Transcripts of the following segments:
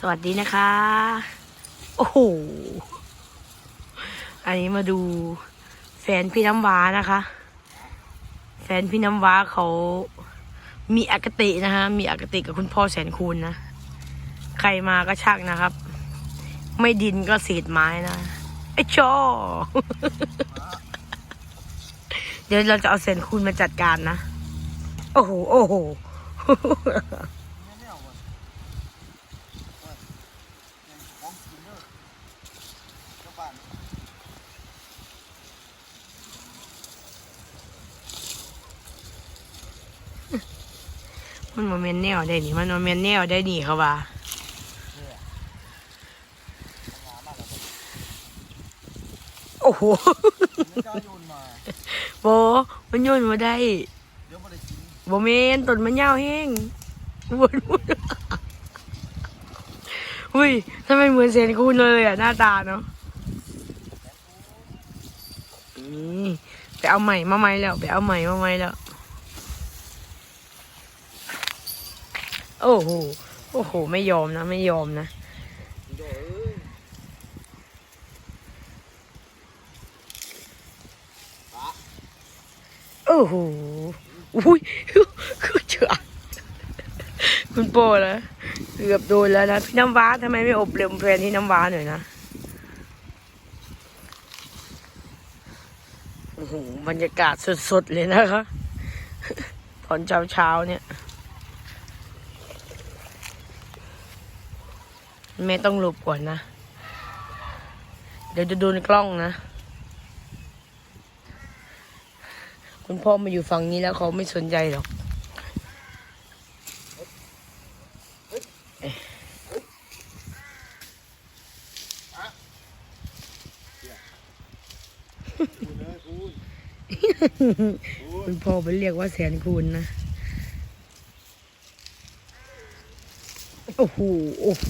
สวัสดีนะคะ โอ้โห อันนี้มาดูแฟนพี่น้ำว้านะคะ แฟนพี่น้ำว้าเขา มีอคตินะคะ มีอคติกับคุณพ่อแสนคูณนะ ใครมาก็ช่างนะครับ ไม่ดินก็เศษไม้นะ ไอ้ชอเดี๋ยวเราจะเอาแสนคูณมาจัดการนะ โอ้โห โอ้โห มันโมเมนแนวได้นี่มันโมเมนแนวได้นี่เขาว่าโอ้โหไม่กล้าโยนมาโบมันโยนมาได้เดี๋ยวไม่ได้กินโบเมนต้นมันยาวแห้งวนวนอุ้ยทำไมเหมือนเซนคูนเลยอะหน้าตาเนาะนี่ไปเอาใหม่มาใหม่แล้ว ไปเอาใหม่มาใหม่แล้ว โอ้โห โอ้โห ไม่ยอมนะ ไม่ยอมนะโอ้โหอุ้ยคือเจือคุณโปแล้วเกือบโดนแล้วนะ พี่น้ำว้าทำไมไม่อบเรมแฟนที่น้ำว้าหน่อยนะ โอ้โห บรรยากาศสดๆเลยนะคะ ตอนเช้าๆเนี่ย แม่ต้องหลบก่อนนะ เดี๋ยวจะโดนกล้องนะ คุณพ่อมาอยู่ฝั่งนี้แล้วเขาไม่สนใจหรอกคุณเอ้ยคุณคุณคุณพ่อไปเรียกว่าแสนคูณนะ โอ้โห โอ้โห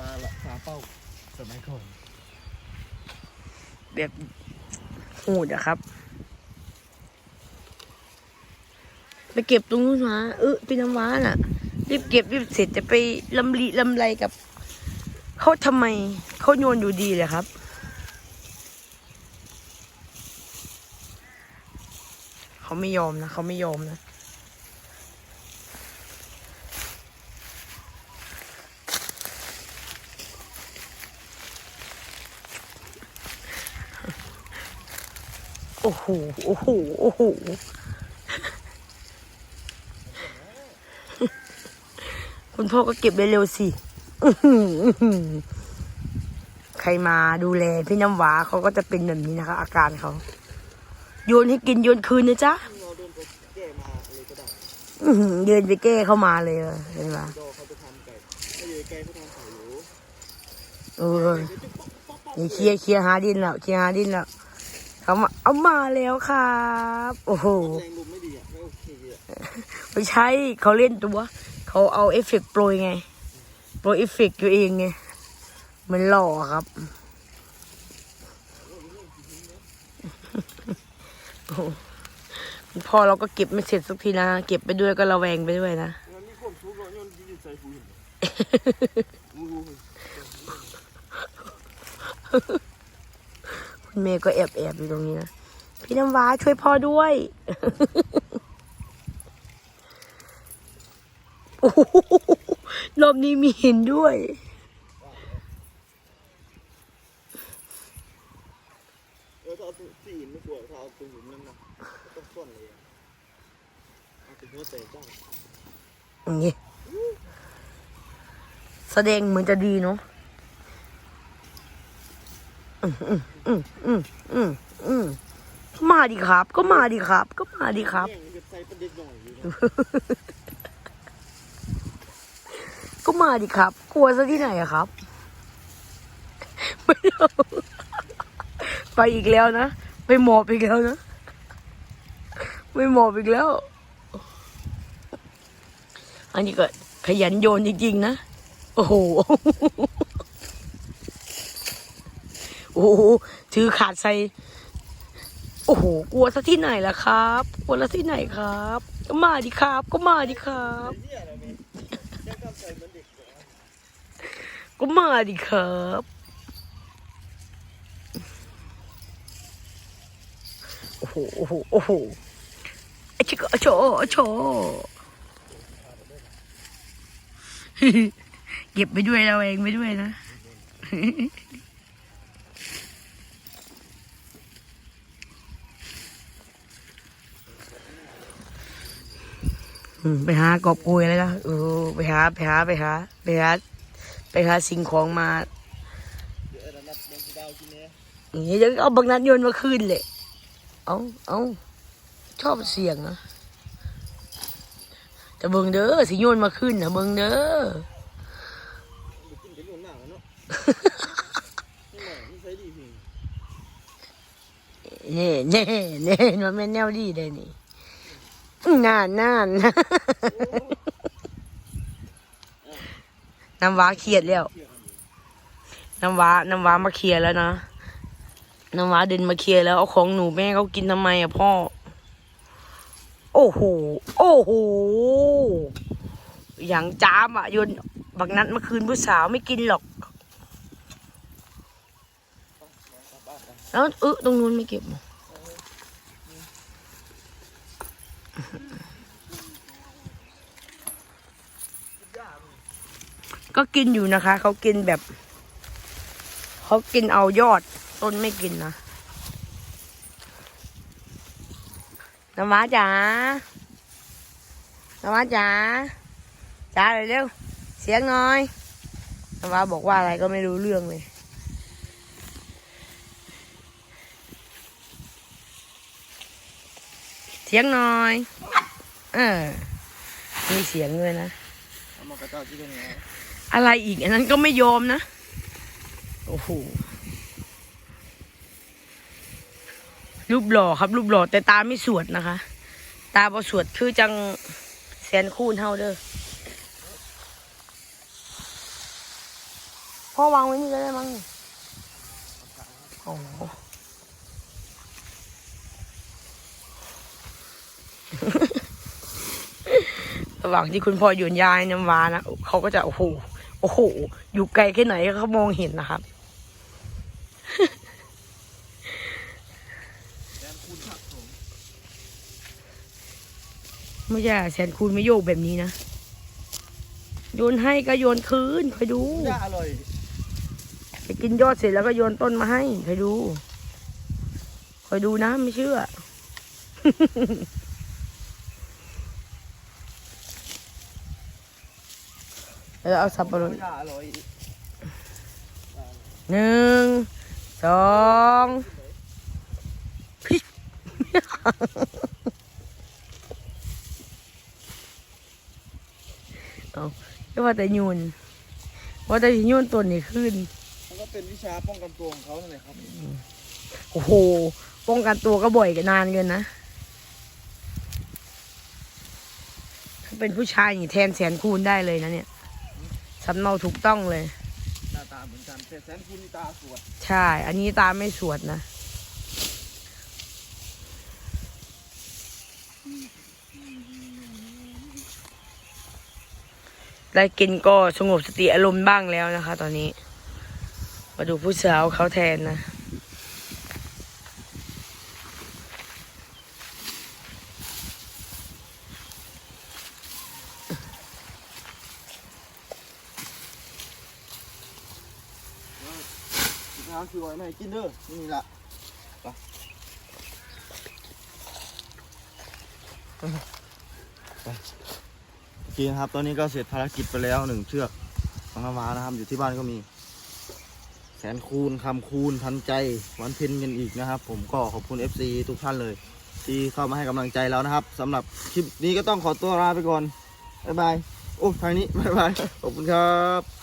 ปลาละปลาเป้าสมัยก่อนแบบโหดอะครับ ไปเก็บตรงนู้นมาเออพี่น้ำว้าน่ะ รีบเก็บรีบเสร็จจะไปลำลีลำไรกับเขาทำไมเขาโยนอยู่ดีเลยครับเขาไม่ยอมนะเขาไม่ยอมนะ โอ้โห โอ้โห โอ้โห คุณพ่อก็เก็บเร็วๆสิ ใครมาดูแลพี่น้ำหวาเขาก็จะเป็นแบบนี้นะคะ อาการเขา โยนให้กินโยนคืนนะจ๊ะเดินไปแก้เข้ามาเลยอเห็นปะดอเขาจะทำไก่ถ้าอยู่ไกลเออเคลียร์เคลียร์หาดินแล้วเคลียร์หาดินแล้ว เขามาเอามาแล้วครับ โอ้โหแรงลมไม่ดีอะไม่โอเคอะไม่ใช่เขาเล่นตัวเขาเอาเอฟเฟกต์โปรยไง โปรยเอฟเฟกต์ตัวเองไงมันหล่อครับโอ้โหคุณพ่อเราก็เก็บไม่เสร็จสักทีนะ เก็บไปด้วยก็ระแวงไปด้วยนะมันมี คุณเมย์ก็แอบแอบอยู่ตรงนี้นะ พี่น้ำว้าช่วยพ่อด้วย โอ้โหรอบนี้มีหินด้วย เออถ้าเอาที่หินไม่สวยถ้าเอาตรงหินนั่นนะต้องซ่อนเลยอะเอาถึงหัวแตกได้อย่างงี้แสดงเหมือนจะดีเนาะ มาดีครับ ก็มาดีครับ ก็มาดีครับ ก็มาดีครับ กลัวซะที่ไหนอะครับไม่เอาไปอีกแล้วนะ ไปหมอบอีกแล้วนะไปหมอบอีกแล้ว อันนี้ก็ขยันโยนจริงๆนะ โอ้โห โอ้โหถือขาดใส่โอ้โหกลัวซะที่ไหนล่ะครับกลัวซะที่ไหนครับ ก็มาดิครับ ก็มาดิครับ ก็มาดิครับโอ้โหโอ้โหโอ้โหไอ้ชิคอโชอโชเก็บไปด้วยเราเองไปด้วยนะ ไปหากอบกุยอะไรนะเออไปหาไปหาไปหาไปหาไปหาสิ่งของมาเดี๋ยวไอ้นัดเดินดาวกินเนี่ยอย่างนี้จะเอาบางนัดโยนมาคืนเลยเอาเอาชอบเสียงนะแต่เบิงเด้อสิโยนมาคืนนะเบิงเด้อไปกินกันหนุนหนังเนาะนี่แหละนี่ใช้ดีพิงเน่เน่เน่มันไม่นแนวดีเลยนี่ นานนานน้ำว้าเครียดแล้ว น้ำว้าน้ำว้ามาเคลียร์แล้วนะ น้ำว้าเดินมาเคลียร์แล้วเอาของหนูแม่เขากินทำไมอะพ่อ โอ้โห โอ้โห อย่างจามอะโยนบักนัดเมื่อคืนผู้สาวไม่กินหรอก แล้วเออตรงนู้นไม่เก็บหรอ ก็กินอยู่นะคะ เขากินแบบ เขากินเอายอด ต้นไม่กินนะน้ำว้าจ๋าน้ำว้าจ๋าจ๋าเร็วเร็ว เสียงน่อยน้ำว้าบอกว่าอะไรก็ไม่รู้เรื่องเลยเสียงหน่อย เออ มีเสียงด้วยนะ อะไรอีกอันนั้นก็ไม่ยอมนะ โอ้โห รูปหล่อครับ รูปหล่อแต่ตาไม่สวดนะคะ ตาบอสวดคือจังแสนคูณเท่าเด้อพ่อวางไว้นี่ก็ได้มั้งโอ้โหระหว่างที่คุณพ่อโยนยายน้ำวานะเขาก็จะโอ้โห โอ้โห อยู่ไกลแค่ไหนเขามองเห็นนะครับไม่ใช่แสนคูณไม่โยกแบบนี้นะ โยนให้ก็โยนคืนคอยดูย่าอร่อยไปกินยอดเสร็จแล้วก็โยนต้นมาให้คอยดูคอยดูนะไม่เชื่อ แล้วเอาสับปะรดย่าอร่อยหนึ่งสองพิชเอาก็ว่าแต่ยูนว่าแต่สิยูนตัวนี้ขึ้นมันก็เป็นวิชาป้องกันตัวของเขานั่นแหละครับโอ้โห ป้องกันตัวก็บ่อยกันนานเกินนะถ้าเป็นผู้ชายอย่างนี้แทนแสนคูณได้เลยนะเนี่ย สำเนาถูกต้องเลย หน้าตาเหมือนกันแต่แสนคูณนี่ตาสวดใช่ อันนี้ตาไม่สวดนะ ได้กินก็สงบสติอารมณ์บ้างแล้วนะคะ ตอนนี้ มาดูผู้สาวเขาแทนนะ สุดท้ายคือไว้ไม่ให้กินเด้อนี่ละไปไปโอเคนะครับ ตอนนี้ก็เสร็จภารกิจไปแล้วหนึ่งเชือกของน้ำว้านะครับ อยู่ที่บ้านก็มี แสนคูณคำคูณทันใจวันเพ็ญกันอีกนะครับ ผมก็ขอบคุณ FC ทุกท่านเลย ที่เข้ามาให้กำลังใจเรานะครับสำหรับคลิปนี้ก็ต้องขอตัวลาไปก่อนบ๊ายบายโอ้ทางนี้บ๊ายบายขอบคุณครับ